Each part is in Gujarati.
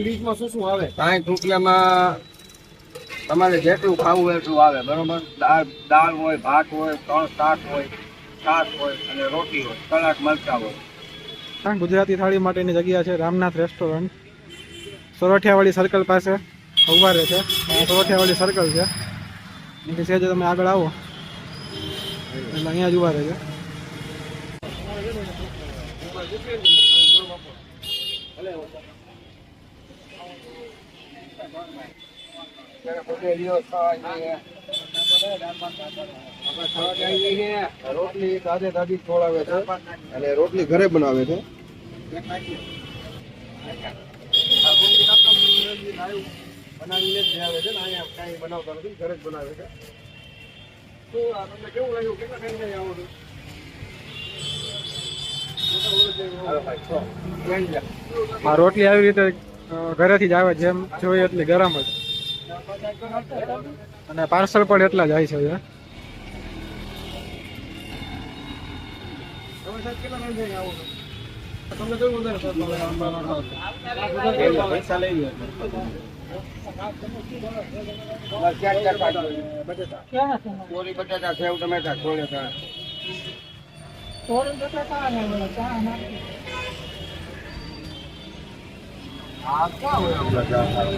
લીસ્ટમાં શું શું આવે? સાઠ રૂપિયામાં તમારે જેટલું ખાવું હોય એટલું આવે બરોબર? દાળ દાળ હોય ભાત હોય ત્રણ શાક હોય શાક હોય અને રોટી હોય કલાક મરચા હોય. ગુજરાતી થાળી માટેની જગ્યા છે રામનાથ રેસ્ટોરન્ટ. સોરઠિયાવાળી સર્કલ પાસે ઊભા રહે છે સોરઠિયાવાળી સર્કલ છે. એની સેજ તમે આગળ આવો એટલે અહીંયા જ ઊભા રહે છે રોટલી તાજે તાજી ખવડાવે છે અને રોટલી ઘરે બનાવે છે બનાવીને જ આવે છે ને અહીંયા કાંઈ બનાવતા નથી ઘરે જ બનાવે છે તો તમને કેવું લાગ્યું કેટલા ટાઈમ આવો છો. આ રોટલી આવી રીતે ઘરેથી જ આવે જેમ જોઈએ એટલી ગરમ જ. અને પાર્સલ પણ એટલા થઈ આવો છો બટાટા સેવ ટમેટા છોડે ચણા આ ક્યાં હોય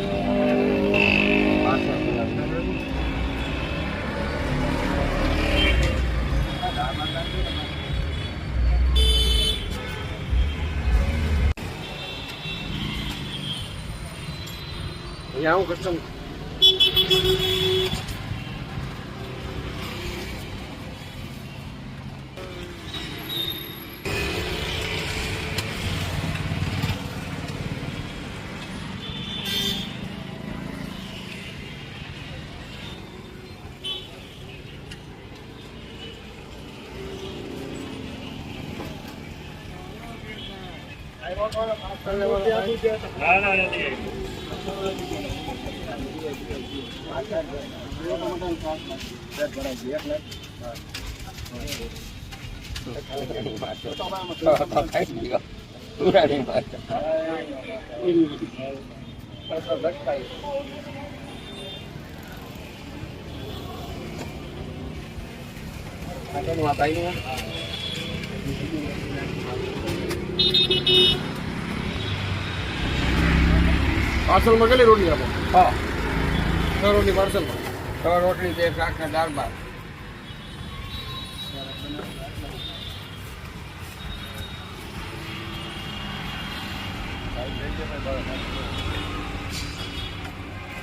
આપણા ચા પાછળ પેલા. પાર્સલમાં કેટલી રોટલી આપો? હા. છ રોટલી પાર્સલમાં. છ રોટલી બે શાકના દાળ ભાત.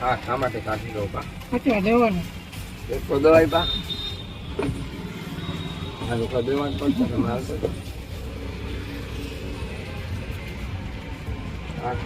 હા શા માટે કાઢી દો બા? એક તો દવાઈ બા. હા દેવાનું પડશે તમે Halo.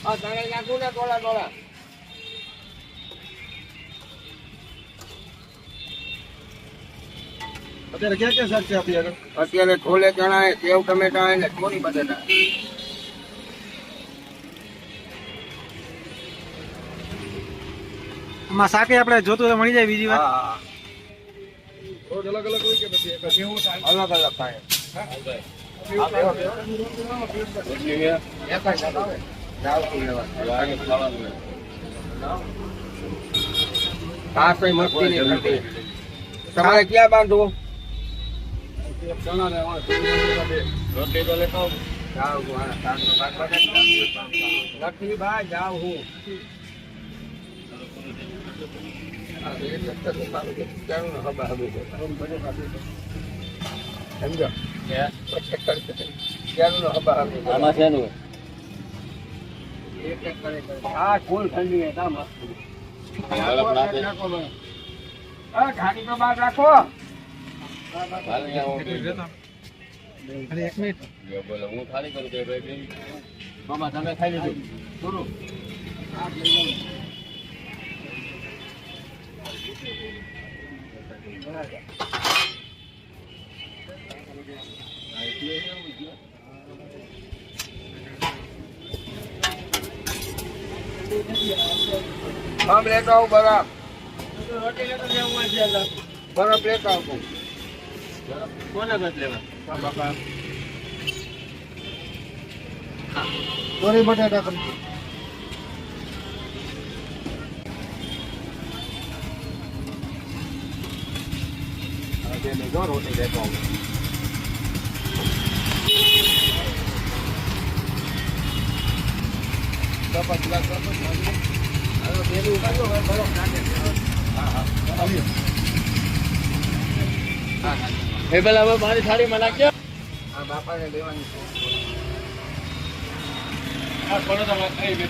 Oh, tangan ngaku nak bola-bola. અત્યારે ક્યાં ક્યાં શાક છે આપણી આગળ? અત્યારે છોલે ચણા સેવ ટમેટા હે ને ચોરી બટેટા? આમાં શાકે આપણે જોતું મળી જાય બીજી વાર. રોજ અલગ અલગ હોય કે પછી એક જ? અલગ અલગ થાય. તમારે ક્યાં બાંધવું. રોટલી તો લેતો જાઉં હા બને. ભાઈ જાઉં હું આમાં શેનું. આ ફૂલ ઠંડી હે, મસ્ત. ઘાટી તો બહાર રાખો. અરે હું ખાલી કરું કે ભાઈ મામા તમે ખાઈ લીધું ગુરુ આ લઈ લો. આમ લેતો આવું બરાબર બરાબર લેતો આવું કોને બસ લેવા? બાપા. ચોરી બટાટા કરી રોટી લેતો આવું. કપાસ ગ્લાસ કપાસ હવે પેલું કાઢો હવે બરફ નાખે હા હા. એ પેલા હવે મારી થાળીમાં નાખજો આ બાપાને દેવાની છે. હા કોને ગઈ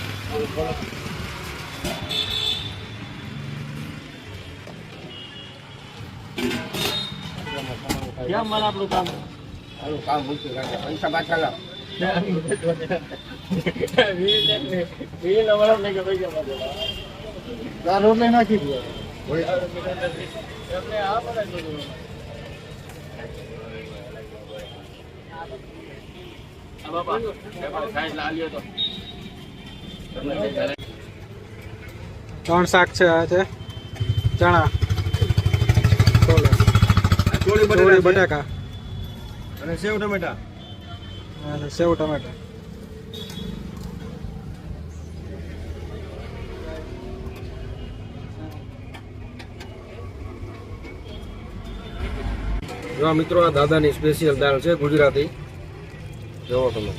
કેમ મને આપણું કામ? પૈસા પાછા લાવ. રોટલી નાખી દો એમને આ બધા જોયું. આ બાપા, પેપર સાઈઝ લાવ્યો તો. ત્રણ શાક છે આ છે. ચણા. ચોળી બટાકા. અને સેવ ટમેટા. અને સેવ ટમેટા. જો મિત્રો આ દાદાની સ્પેશિયલ દાળ છે ગુજરાતી. જોવો તમે.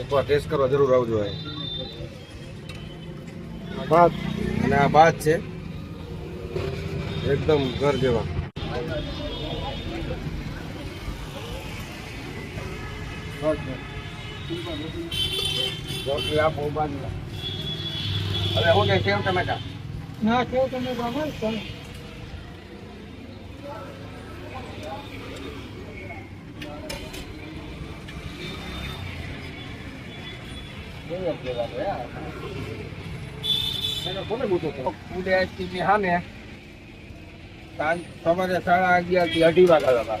એકવાર ટેસ્ટ કરવા જરૂર આવજો અહીં. ભાત. અને આ ભાત છે. એકદમ ઘર જેવા. હવે હું કે સેવ ટમેટા? ના કેવું તમે સવારે સાડા અગિયારથી અઢી વાગ્યા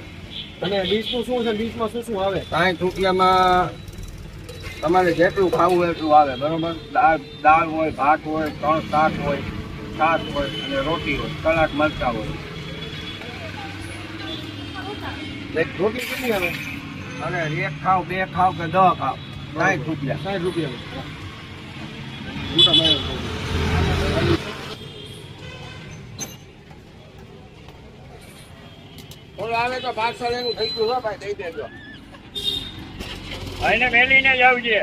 અને ડીશનું શું છે ડીશમાં શું શું આવે સાઠ રૂપિયામાં તમારે જેટલું ખાવું એટલું આવે બરોબર દાળ દાળ હોય ભાત હોય ત્રણ શાક હોય છાશ હોય અને રોટી હોય કલાક મરચા હોય રોટી કેટલી આવે અને એક ખાવ, બે ખાવ કે દહ ખાવ. સાઠ રૂપિયા. સાઠ રૂપિયા. ઓલો આવે તો પાર્સલ એનું થઈ ગયું હો ભાઈ દઈ દેજો. ભાઈને મેલીને જ આવજે.